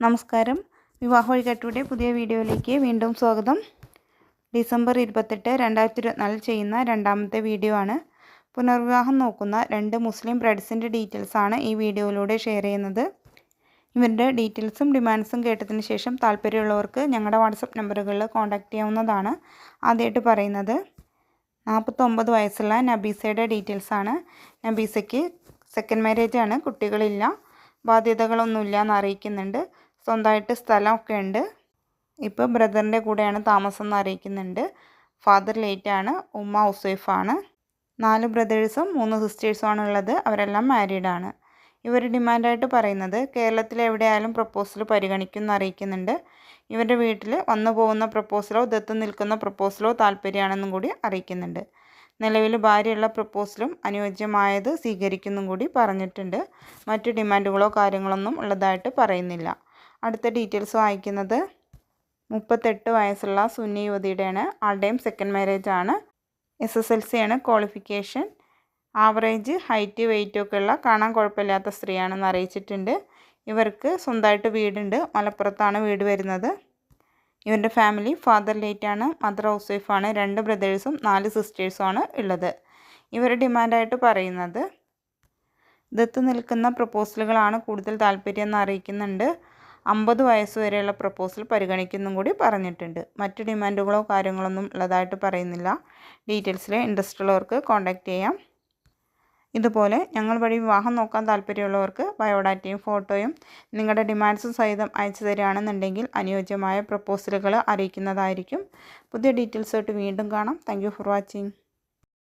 നമസ്കാരം. വിവാഹ വഴികാട്ടിയുടെ പുതിയ വീഡിയോയിലേക്ക് വീണ്ടും സ്വാഗതം. ഡിസംബർ ഇരുപത്തെട്ട് രണ്ടായിരത്തി ഇരുപത്തിനാലിൽ ചെയ്യുന്ന രണ്ടാമത്തെ വീഡിയോ ആണ്. പുനർവിവാഹം നോക്കുന്ന രണ്ട് മുസ്ലിം ബ്രൈഡ്സിന്റെ ഡീറ്റെയിൽസാണ് ഈ വീഡിയോയിലൂടെ ഷെയർ ചെയ്യുന്നത്. ഇവരുടെ ഡീറ്റെയിൽസും ഡിമാൻഡ്സും കേട്ടതിന് ശേഷം താല്പര്യമുള്ളവർക്ക് ഞങ്ങളുടെ വാട്സപ്പ് നമ്പറുകളിൽ കോൺടാക്റ്റ് ചെയ്യാവുന്നതാണ് ആദ്യമായിട്ട് പറയുന്നത്. നാൽപ്പത്തൊമ്പത് വയസ്സുള്ള നബീസയുടെ ഡീറ്റെയിൽസാണ് നബീസയ്ക്ക് സെക്കൻഡ് മാരേജാണ് കുട്ടികളില്ല ബാധ്യതകളൊന്നുമില്ല എന്ന് അറിയിക്കുന്നുണ്ട്. സ്വന്തമായിട്ട് സ്ഥലമൊക്കെ ഉണ്ട് ഇപ്പോൾ ബ്രദറിന്റെ കൂടെയാണ് താമസം എന്ന് അറിയിക്കുന്നുണ്ട്. ഫാദർ ലേറ്റ് ആണ് ഉമ്മ ഹൗസ് വൈഫാണ്. നാല് ബ്രദേഴ്സും മൂന്ന് സിസ്റ്റേഴ്സും ആണ് ഉള്ളത് അവരെല്ലാം മാരീഡ് ആണ് ഇവർ ഡിമാൻഡായിട്ട് പറയുന്നത് കേരളത്തിൽ എവിടെയായാലും പ്രപ്പോസൽ പരിഗണിക്കും എന്ന് അറിയിക്കുന്നുണ്ട്. ഇവരുടെ വീട്ടിൽ വന്നു പോകുന്ന പ്രപ്പോസലോ ദത്ത് നിൽക്കുന്ന പ്രപ്പോസലോ താല്പര്യമാണെന്നും കൂടി അറിയിക്കുന്നുണ്ട്. നിലവിൽ ഭാര്യയുള്ള പ്രപ്പോസലും അനുയോജ്യമായത് സ്വീകരിക്കുന്നും കൂടി പറഞ്ഞിട്ടുണ്ട്. മറ്റ് ഡിമാൻഡുകളോ കാര്യങ്ങളൊന്നും ഉള്ളതായിട്ട് പറയുന്നില്ല. അടുത്ത ഡീറ്റെയിൽസ് വായിക്കുന്നത് മുപ്പത്തെട്ട് വയസ്സുള്ള സുന്നി യുവതിയുടെയാണ്. ആളുടെയും സെക്കൻഡ് മാരേജ് ആണ്. എസ് എസ് എൽ സി ആണ് ക്വാളിഫിക്കേഷൻ ആവറേജ് ഹൈറ്റ് വെയിറ്റും ഒക്കെ ഉള്ള കാണാൻ കുഴപ്പമില്ലാത്ത സ്ത്രീയാണെന്ന് അറിയിച്ചിട്ടുണ്ട്. ഇവർക്ക് സ്വന്തമായിട്ട് വീടുണ്ട്. മലപ്പുറത്താണ് വീട് വരുന്നത്. ഇവരുടെ ഫാമിലി ഫാദർ ലേറ്റാണ് മദർ ഹൗസ് വൈഫാണ് രണ്ട് ബ്രദേഴ്സും നാല് സിസ്റ്റേഴ്സുമാണ് ഉള്ളത്. ഇവർ ഡിമാൻഡായിട്ട് പറയുന്നത് ദത്ത് നിൽക്കുന്ന പ്രപ്പോസലുകളാണ് കൂടുതൽ താല്പര്യം എന്ന് അറിയിക്കുന്നുണ്ട്. അമ്പത് വരെയുള്ള പ്രപ്പോസൽ പരിഗണിക്കുന്നും കൂടി പറഞ്ഞിട്ടുണ്ട്. മറ്റ് ഡിമാൻഡുകളോ കാര്യങ്ങളൊന്നും ഉള്ളതായിട്ട് പറയുന്നില്ല. ഡീറ്റെയിൽസിൽ ഇൻട്രസ്റ്റ് ഉള്ളവർക്ക് കോൺടാക്റ്റ് ചെയ്യാം. ഇതുപോലെ ഞങ്ങൾ വഴി വിവാഹം നോക്കാൻ താല്പര്യമുള്ളവർക്ക് ബയോഡാറ്റയും ഫോട്ടോയും നിങ്ങളുടെ ഡിമാൻഡ്സും സഹിതം അയച്ചു തരികയാണെന്നുണ്ടെങ്കിൽ അനുയോജ്യമായ പ്രപ്പോസലുകൾ അറിയിക്കുന്നതായിരിക്കും. പുതിയ ഡീറ്റെയിൽസായിട്ട് വീണ്ടും കാണാം. Thank for watching.